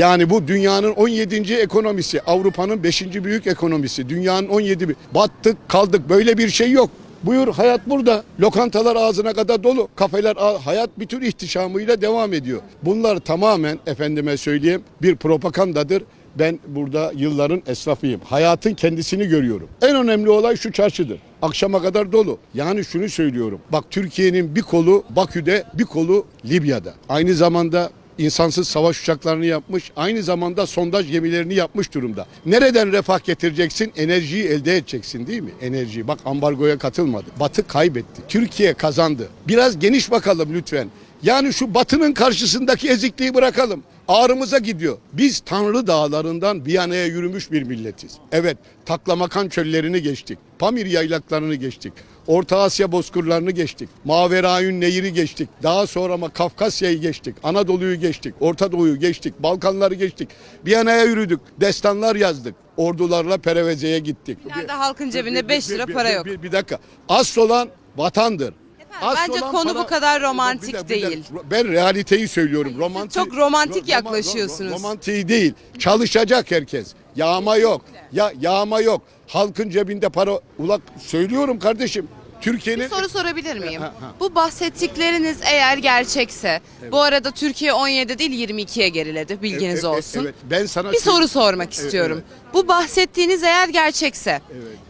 Yani bu dünyanın 17. ekonomisi, Avrupa'nın 5. büyük ekonomisi, dünyanın 17. büyük- Battık, kaldık. Böyle bir şey yok. Buyur hayat burada. Lokantalar ağzına kadar dolu. Kafeler hayat bütün ihtişamıyla devam ediyor. Bunlar tamamen efendime söyleyeyim bir propagandadır. Ben burada yılların esnafıyım. Hayatın kendisini görüyorum. En önemli olay şu çarşıdır. Akşama kadar dolu. Yani şunu söylüyorum. Bak Türkiye'nin bir kolu Bakü'de, bir kolu Libya'da. Aynı zamanda insansız savaş uçaklarını yapmış, aynı zamanda sondaj gemilerini yapmış durumda. Nereden refah getireceksin? Enerjiyi elde edeceksin değil mi? Enerjiyi. Bak ambargoya katılmadı. Batı kaybetti. Türkiye kazandı. Biraz geniş bakalım lütfen. Yani şu batının karşısındaki ezikliği bırakalım. Ağrımıza gidiyor. Biz Tanrı dağlarından Viyana'ya yürümüş bir milletiz. Evet, taklamakan çöllerini geçtik. Pamir yaylaklarını geçtik. Orta Asya bozkırlarını geçtik. Maverayün Nehir'i geçtik. Daha sonra ama Kafkasya'yı geçtik. Anadolu'yu geçtik. Orta Doğu'yu geçtik. Balkanları geçtik. Viyana'ya yürüdük. Destanlar yazdık. Ordularla Pereveze'ye gittik. Nerede halkın cebinde 5 lira bir- para bir- yok. Bir, bir dakika. Asıl olan vatandır. Efendim, bence olan konu bu kadar romantik Bir dakika, bir dakika. değil. Ben realiteyi söylüyorum. Romantik, çok romantik ro- yaklaşıyorsunuz. romantiği değil. Çalışacak herkes. Yağma yok. Ya yağma yok. Halkın cebinde para ulak söylüyorum kardeşim. Türkiye'nin Bir soru sorabilir miyim? Ha, ha. Bu bahsettikleriniz eğer gerçekse, bu arada Türkiye 17 değil 22'ye geriledi bilginiz E- e- olsun. Evet. Ben sana Bir soru sormak istiyorum. Bu bahsettiğiniz eğer gerçekse,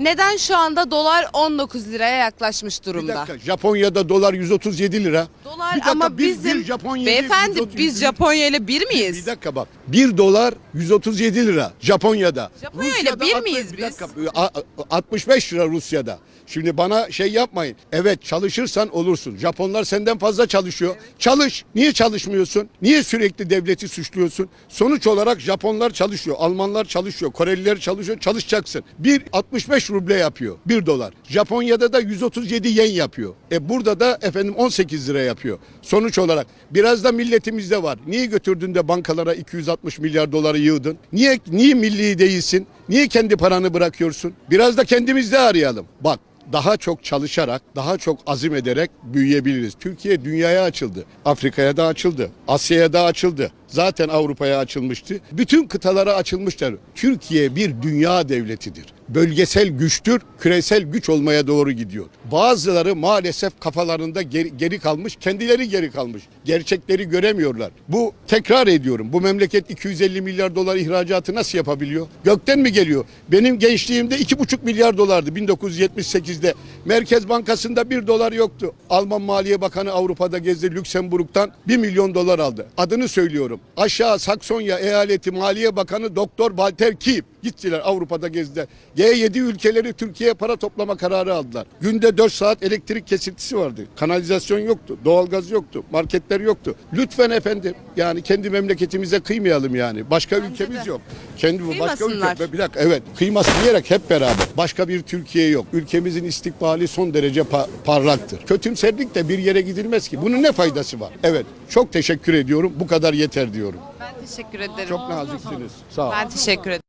neden şu anda dolar 19 liraya yaklaşmış Bir durumda? dakika. Japonya'da dolar 137 lira. Dolar Bir dakika, ama bir- bizim bir Japonya beyefendi 137 biz Japonya ile bir miyiz? Bir dakika bak. 1 dolar 137 lira Japonya'da. Japonya ile bir miyiz bir biz? dakika, a- a- 65 lira Rusya'da. Şimdi bana şey yapmayın. Evet çalışırsan olursun. Japonlar senden fazla çalışıyor. Çalış. Niye çalışmıyorsun? Niye sürekli devleti suçluyorsun? Sonuç olarak Japonlar çalışıyor. Almanlar çalışıyor. Koreliler çalışıyor. Çalışacaksın. Bir 65 ruble yapıyor. 1 dolar. Japonya'da da 137 yen yapıyor. E burada da efendim 18 lira yapıyor. Sonuç olarak biraz da milletimizde var. Niye götürdün de bankalara 260 milyar doları yığdın? Niye niye milli değilsin? Niye kendi paranı bırakıyorsun? Biraz da kendimizde arayalım. Bak daha çok çalışarak, daha çok azim ederek büyüyebiliriz. Türkiye dünyaya açıldı. Afrika'ya da açıldı. Asya'ya da açıldı. Zaten Avrupa'ya açılmıştı. Bütün kıtalara açılmışlar. Türkiye bir dünya devletidir. Bölgesel güçtür, küresel güç olmaya doğru gidiyor. Bazıları maalesef kafalarında geri, geri kalmış, kendileri geri kalmış. Gerçekleri göremiyorlar. Bu tekrar ediyorum. Bu memleket 250 milyar dolar ihracatı nasıl yapabiliyor? Gökten mi geliyor? Benim gençliğimde 2,5 milyar dolardı 1978'de. Merkez Bankası'nda 1 dolar yoktu. Alman Maliye Bakanı Avrupa'da gezdi Lüksemburg'dan 1 milyon dolar aldı. Adını söylüyorum. Aşağı Saksonya Eyaleti Maliye Bakanı Doktor Walter Kiep gittiler Avrupa'da gezdiler. G7 ülkeleri Türkiye'ye para toplama kararı aldılar. Günde 4 saat elektrik kesintisi vardı. Kanalizasyon yoktu, doğalgaz yoktu, marketler yoktu. Lütfen efendim yani kendi memleketimize kıymayalım yani. Başka ülkemiz de. yok. Kendi başka ülke. Bir dakika evet kıyması diyerek hep beraber. Başka bir Türkiye yok. Ülkemizin istikbali son derece pa- parlaktır. Kötümserlik de bir yere gidilmez ki. Bunun ne faydası var? Evet çok teşekkür ediyorum. Bu kadar yeter diyorum. Ben teşekkür ederim. Çok naziksiniz. Sağ olun. Ben teşekkür ederim.